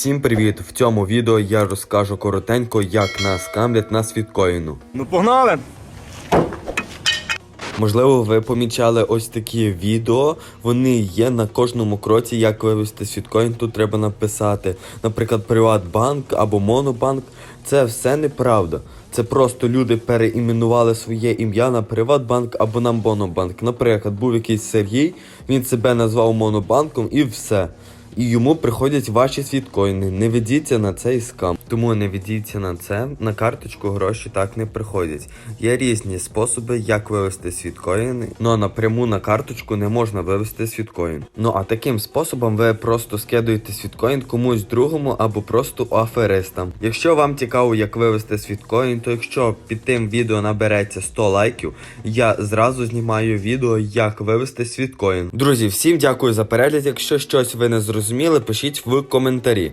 Всім привіт! В цьому відео я розкажу коротенько, як нас скамлять на світкоїну. Ну погнали! Можливо, ви помічали ось такі відео. Вони є на кожному кроці, як вивести світкоін. Тут треба написати, наприклад, Приватбанк або Монобанк. Це все неправда. Це просто люди переіменували своє ім'я на Приватбанк або на Монобанк. Наприклад, був якийсь Сергій, він себе назвав Монобанком і все. І йому приходять ваші світкоїни. Не ведіться на цей скам. Тому не ведіться на це. На карточку гроші так не приходять. Є різні способи, як вивести світкоїни. Ну а напряму на карточку не можна вивести світкоін. Ну а таким способом ви просто скидуєте світкоін комусь другому або просто аферистам. Якщо вам цікаво, як вивести світкоін, то якщо під тим відео набереться 100 лайків, я зразу знімаю відео, як вивести світкоін. Друзі, всім дякую за перегляд. Якщо щось ви не зрозуміли, пишіть в коментарі.